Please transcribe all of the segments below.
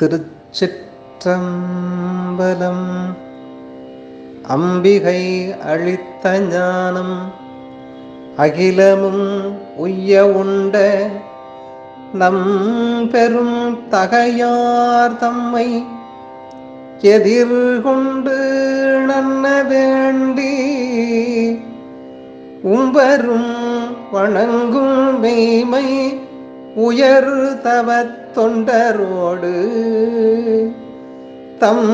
திருச்சிற்றம்பலம். அம்பிகை அளித்த ஞானம் அகிலமும் உய்ய உண்ட நம் பெரும் தகையார் தம்மை எதிர்கொண்டு நன்ன வேண்டி உம்பரும் வணங்கும் மெய்மை உயர் தவத் தொண்டரோடு தம்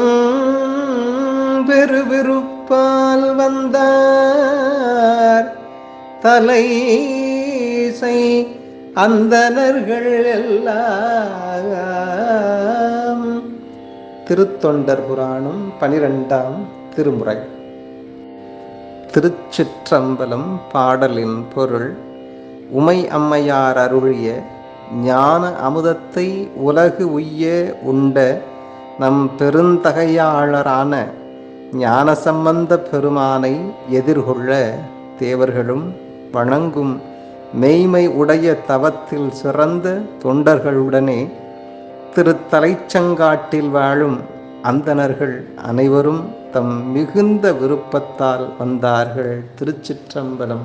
பெருவிருப்பால் வந்தார். தலை அந்தனர்கள் எல்லாம். திருத்தொண்டர் புராணம் பனிரெண்டாம் திருமுறை. திருச்சிற்றம்பலம் பாடலின் பொருள் உமை அம்மையார் அருளிய ஞான அமுதத்தை உலகு உய்ய உண்ட நம் பெருந்தகையாளரான ஞானசம்பந்த பெருமானை எதிர்கொள்ள தேவர்களும் வணங்கும் மெய்மை உடைய தவத்தில் சிறந்த தொண்டர்களுடனே திருத்தலைச்சங்காட்டில் வாழும் அந்தணர்கள் அனைவரும் தம் மிகுந்த விருப்பத்தால் வந்தார்கள் திருச்சிற்றம்பலம்.